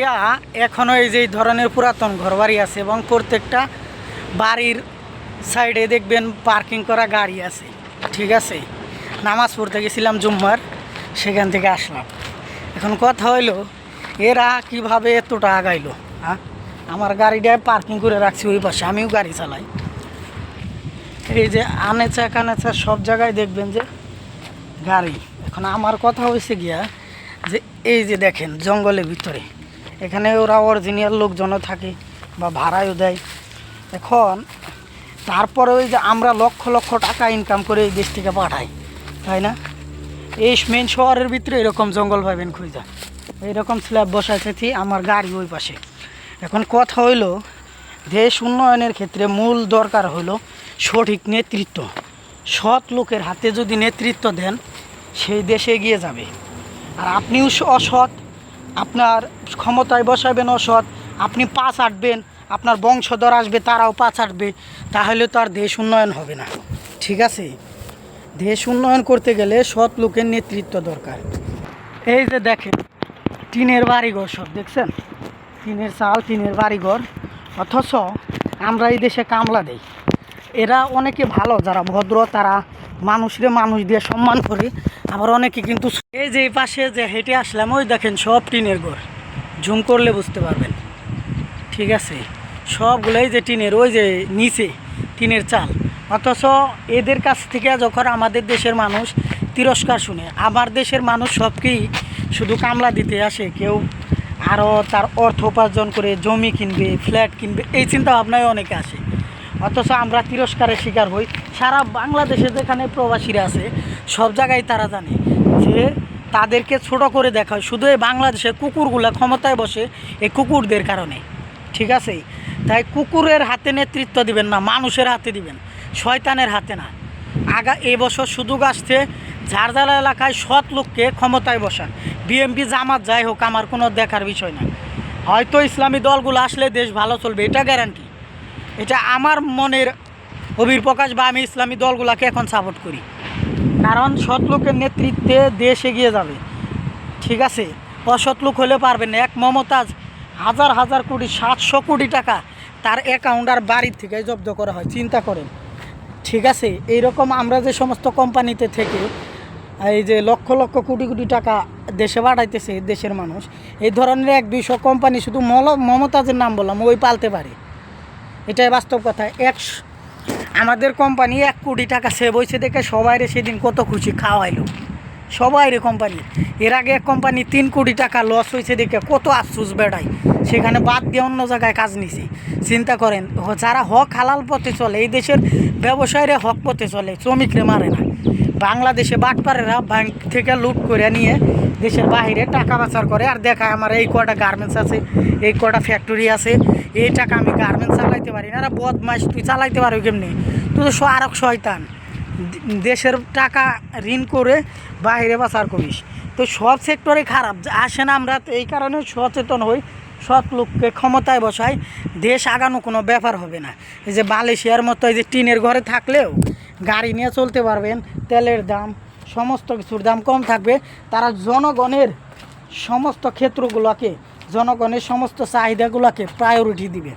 ইয়া এখনও এই যে ধরনের পুরাতন ঘরবাড়ি আছে এবং প্রত্যেকটা বাড়ির সাইডে দেখবেন পার্কিং করা গাড়ি আছে। ঠিক আছে? নামাজ পড়তে গেছিলাম জুম্মার, সেখান থেকে আসলাম। এখন কথা হইল, এরা কীভাবে এতটা আগাইলো হ্যাঁ? আমার গাড়িটায় পার্কিং করে রাখছি ওই পাশে, আমিও গাড়ি চালাই। এই যে আনেচা কানেচা সব জায়গায় দেখবেন যে গাড়ি। এখন আমার কথা হয়েছে গিয়া যে এই যে দেখেন, জঙ্গলের ভিতরে। এখানে ওরা অরিজিনাল লোকজনও থাকে বা ভাড়াও দেয়। এখন তারপরে ওই যে আমরা লক্ষ লক্ষ টাকা ইনকাম করে এই দেশ থেকে পাঠাই, তাই না? এই মেন শহরের ভিতরে এরকম জঙ্গল পাবেন খুঁজা। এরকম স্ল্যাব বসাইতেছি আমার গাড়ি ওই পাশে। এখন কথা হইল, দেশ উন্নয়নের ক্ষেত্রে মূল দরকার হলো সঠিক নেতৃত্ব। সৎ লোকের হাতে যদি নেতৃত্ব দেন, সেই দেশে এগিয়ে যাবে। আর আপনিও অসৎ আপনার ক্ষমতায় বসাবেন অসৎ আপনি পাঁচ আটবেন, আপনার বংশধর আসবে, তারাও পাঁচ আটবে, তাহলে তো আর দেশ উন্নয়ন হবে না। ঠিক আছে? দেশ উন্নয়ন করতে গেলে সৎ লোকের নেতৃত্ব দরকার। এই যে দেখেন, টিনের বাড়িঘর সব, দেখছেন? টিনের চাল, টিনের বাড়িঘর, অথচ আমরা এই দেশে কামলা দেই। এরা অনেকে ভালো, যারা ভদ্র, তারা মানুষরে মানুষ দিয়ে সম্মান করে। আবার অনেকে কিন্তু এই যে পাশে যে হেঁটে আসলাম, ওই দেখেন সব টিনের ঘর। জুম করলে বুঝতে পারবেন। ঠিক আছে? সবগুলোই যে টিনের, ওই যে নিচে টিনের চাল। অথচ এদের কাছ থেকে যখন আমাদের দেশের মানুষ তিরস্কার শুনে আমার দেশের মানুষ সবকেই শুধু কামলা দিতে আসে। কেউ আরও তার অর্থ উপার্জন করে জমি কিনবে, ফ্ল্যাট কিনবে, এই চিন্তা ভাবনায় অনেকে আসে। অথচ আমরা তিরস্কারের শিকার হই। সারা বাংলাদেশে যেখানে প্রবাসীরা আছে, সব জায়গায় তারা জানে যে তাদেরকে ছোট করে দেখা হয় শুধু এই বাংলাদেশে কুকুরগুলা ক্ষমতায় বসে এই কুকুরদের কারণে। ঠিক আছে? তাই কুকুরের হাতে নেতৃত্ব দিবেন না, মানুষের হাতে দিবেন। শয়তানের হাতে না। আগা এই বছর সুযোগ আসছে ঝাড়জালা এলাকায় সৎ লোককে ক্ষমতায় বসান বিএমপি, জামাত, যাই হোক, আমার কোনো দেখার বিষয় না। হয়তো ইসলামী দলগুলো আসলে দেশ ভালো চলবে, এটা গ্যারান্টি এটা আমার মনের অভিপ্রকাশ বা আমি ইসলামী দলগুলোকে এখন সাপোর্ট করি। কারণ সৎ নেতৃত্বে দেশ এগিয়ে যাবে। ঠিক আছে? অসৎ হলে পারবেন এক মমতাজ হাজার হাজার কোটি, সাতশো কোটি টাকা তার অ্যাকাউন্ট আর বাড়ির থেকে জব্দ করা হয়। চিন্তা করেন। ঠিক আছে? এইরকম আমরা যে সমস্ত কোম্পানিতে থেকে এই যে লক্ষ লক্ষ কোটি কোটি টাকা দেশে বাড়াইতেছে দেশের মানুষ, এই ধরনের এক দুইশো কোম্পানি শুধু মমতাজের নাম বললাম, ওই পালতে পারে। এটাই বাস্তব কথা। এক আমাদের কোম্পানি এক কোটি টাকা সেভ হয়েছে দেখে সবাই সেদিন কত খুশি খাওয়াইলো। সবাই রে কোম্পানি এর আগে এক কোম্পানি তিন কোটি টাকা লস হয়েছে দেখে কত আফসুস বেড়ায়। সেখানে বাদ দিয়ে অন্য জায়গায় কাজ নিছে। চিন্তা করেন, যারা হক হালাল পথে চলে, এই দেশের ব্যবসায়ীরা হক পথে চলে, শ্রমিকরে মারে না। বাংলাদেশে বাটপারেরা ব্যাংক থেকে লুট করে নিয়ে দেশের বাইরে টাকা পাচার করে। আর দেখায় আমার এই কটা গার্মেন্টস আছে, এই কটা ফ্যাক্টরি আছে, এই টাকা আমি গার্মেন্টস চালাইতে পারি না। বদমাইশ, তুই চালাইতে পারো কেমনি? তুই তো আরক শয়তান। দেশের টাকা ঋণ করে বাইরে পাচার করিস। তো সব সেক্টরে খারাপ। আসে না আমরা এই কারণে সচেতন হই, সৎ লোককে ক্ষমতায় বসাই। দেশ আগানো কোনো ব্যাপার হবে না। এই যে মালয়েশিয়ার মতো এই যে টিনের ঘরে থাকলেও গাড়ি নিয়ে চলতে পারবেন, তেলের দাম, সমস্ত কিছুর দাম কম থাকবে। তারা জনগণের সমস্ত ক্ষেত্রগুলোকে, জনগণের সমস্ত চাহিদাগুলোকে প্রায়োরিটি দিবে।